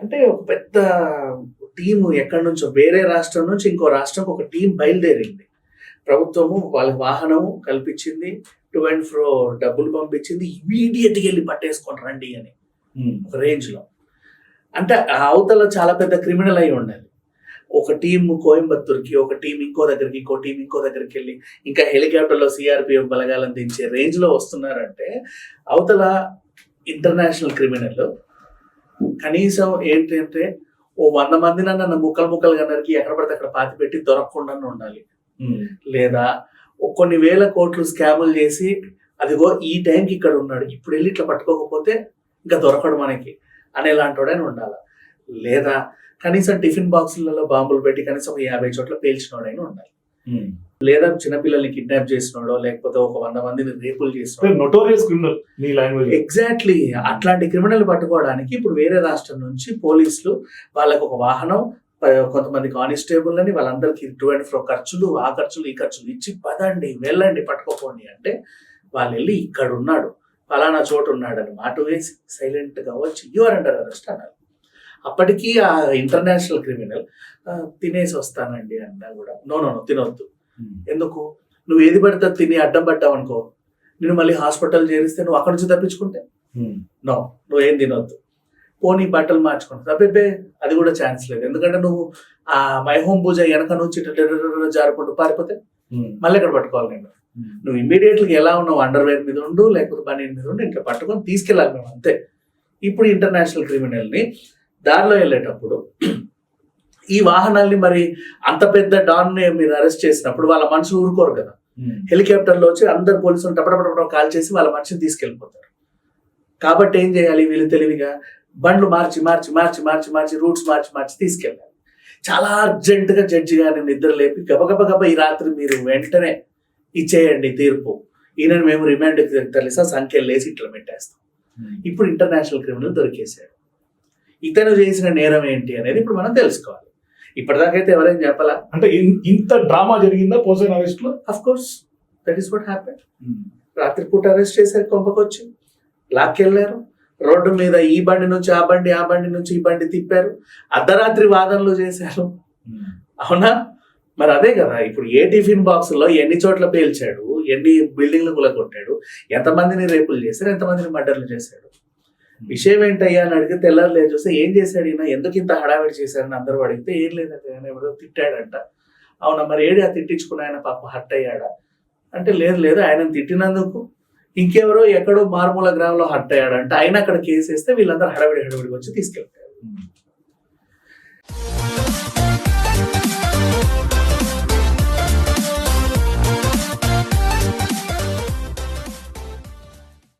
అంటే ఒక పెద్ద టీం ఎక్కడి నుంచో వేరే రాష్ట్రం నుంచి ఇంకో రాష్ట్రం ఒక టీం బయలుదేరింది. ప్రభుత్వము వాళ్ళకి వాహనము కల్పించింది టు అండ్ ఫ్రో డబ్బులు పంపించింది ఇమీడియట్గా వెళ్ళి పట్టేసుకొని రండి అని. ఒక రేంజ్లో. అంటే ఆ అవతల చాలా పెద్ద క్రిమినల్ అయి ఉండాలి. ఒక టీం కోయంబత్తూర్కి ఒక టీం ఇంకో దగ్గరికి ఇంకో టీం ఇంకో దగ్గరికి వెళ్ళి ఇంకా హెలికాప్టర్లో సిఆర్పిఎఫ్ బలగాలను దించే రేంజ్లో వస్తున్నారంటే అవతల ఇంటర్నేషనల్ క్రిమినల్ కనీసం ఏంటంటే ఓ వంద మంది నన్ను ముక్కలు ముక్కలుగా నరికి ఎక్కడ పడితే అక్కడ పాతి పెట్టి దొరకకుండా ఉండాలి. లేదా కొన్ని వేల కోట్లు స్కాములు చేసి అదిగో ఈ టైంకి ఇక్కడ ఉన్నాడు ఇప్పుడు వెళ్ళి ఇట్లా పట్టుకోకపోతే ఇంకా దొరకడు మనకి అనేలాంటోడని ఉండాలి. లేదా కనీసం టిఫిన్ బాక్సులలో బాంబులు పెట్టి కనీసం ఒక యాభై చోట్ల పేల్చినోడైనా ఉండాలి. లేదా చిన్నపిల్లల్ని కిడ్నాప్ చేసినోడో లేకపోతే ఒక వంద మందిని రేపులు చేసినోడో. మీ లాంగ్వేజ్ ఎగ్జాక్ట్లీ అట్లాంటి క్రిమినల్ పట్టుకోవడానికి ఇప్పుడు వేరే రాష్ట్రం నుంచి పోలీసులు వాళ్ళకు ఒక వాహనం కొంతమంది కానిస్టేబుల్ అని వాళ్ళందరికీ టూ అండ్ ఫ్రో ఖర్చులు ఆ ఖర్చులు ఈ ఖర్చులు ఇచ్చి పదండి వెళ్ళండి పట్టుకోపోండి అంటే వాళ్ళు వెళ్ళి ఇక్కడ ఉన్నాడు ఫలానా చోటు ఉన్నాడని మాట వేసి సైలెంట్గా వచ్చి యువర్ అండర్ అరెస్ట్ అన్నారు. అప్పటికీ ఆ ఇంటర్నేషనల్ క్రిమినల్ తినేసి వస్తానండి అన్నా కూడా నో నో నో తినొద్దు. ఎందుకు? నువ్వు ఏది పడితే తిని అడ్డం పడ్డావు అనుకో. నేను మళ్ళీ హాస్పిటల్ చేరిస్తే నువ్వు అక్కడి నుంచి తప్పించుకుంటే. నో నువ్వు ఏం తినొద్దు. పోనీ బట్టలు మార్చుకుంటా తప్పిపే అది కూడా ఛాన్స్ లేదు. ఎందుకంటే నువ్వు ఆ మై హోమ్ పూజ వెనక నుంచి జారుకుంటూ పారిపోతే మళ్ళీ ఎక్కడ పట్టుకోవాలి నేను? నువ్వు ఇమీడియట్గా ఎలా ఉన్నావు? అండర్వేర్ మీద ఉండు లేకపోతే బనీన్ మీద ఉండు ఇట్లా పట్టుకొని తీసుకెళ్ళాలి మేము అంతే. ఇప్పుడు ఇంటర్నేషనల్ క్రిమినల్ని దారిలో వెళ్ళేటప్పుడు ఈ వాహనాల్ని మరి అంత పెద్ద డాన్ని మీరు అరెస్ట్ చేసినప్పుడు వాళ్ళ మనుషులు ఊరుకోరు కదా. హెలికాప్టర్లో వచ్చి అందరు పోలీసులు టపటపట కాల్ చేసి వాళ్ళ మనిషిని తీసుకెళ్ళిపోతారు. కాబట్టి ఏం చేయాలి వీళ్ళు తెలివిగా? బండ్లు మార్చి మార్చి మార్చి మార్చి మార్చి రూట్స్ మార్చి మార్చి తీసుకెళ్ళాలి. చాలా అర్జెంటుగా జడ్జి గారిని నిద్ర లేపి గబగబ గబ ఈ రాత్రి మీరు వెంటనే ఇచ్చేయండి తీర్పు. ఈయనని మేము రిమాండ్ తెలిసా సంఖ్యలు వేసి ఇట్లా పెట్టేస్తాం. ఇప్పుడు ఇంటర్నేషనల్ క్రిమినల్ దొరికేశాడు. ఇతను చేసిన నేరం ఏంటి అనేది ఇప్పుడు మనం తెలుసుకోవాలి. ఇప్పటిదాకైతే ఎవరేం చెప్పాలా? అంటే ఇంత డ్రామా జరిగిందా పోసైన్ అరెస్ట్లో of course that is what happen రాత్రిపూట అరెస్ట్ చేశారు కొంపకొచ్చి. లాక్కెళ్ళారు రోడ్డు మీద ఈ బండి నుంచి ఆ బండి ఆ బండి నుంచి ఈ బండి తిప్పారు. అర్ధరాత్రి వాదనలు చేశారు. అవునా? మరి అదే కదా ఇప్పుడు ఏ టిఫిన్ బాక్సుల్లో ఎన్ని చోట్ల పేల్చాడు? ఎన్ని బిల్డింగ్లు కొట్టాడు ఎంతమందిని రేపులు చేశారు? ఎంతమందిని మర్డర్లు చేశాడు? విషయం ఏంటయ్యా అని అడిగితే తెల్లారలేదు చూస్తే ఏం చేశాడు ఈయన? ఎందుకు ఇంత హడావిడి చేశారని అందరూ అడిగితే ఏం లేదంటే ఆయన ఎవరో తిట్టాడంట. అవునా మరి ఏడి ఆ తిట్టించుకున్న ఆయన పాప హట్ అయ్యాడా? అంటే లేదు లేదు ఆయన తిట్టినందుకు ఇంకెవరో ఎక్కడో మారుమూల గ్రామంలో హట్ అయ్యాడంట. ఆయన అక్కడ కేసు వేస్తే వీళ్ళందరూ హడావిడి హడావిడికి వచ్చి తీసుకెళ్తారు.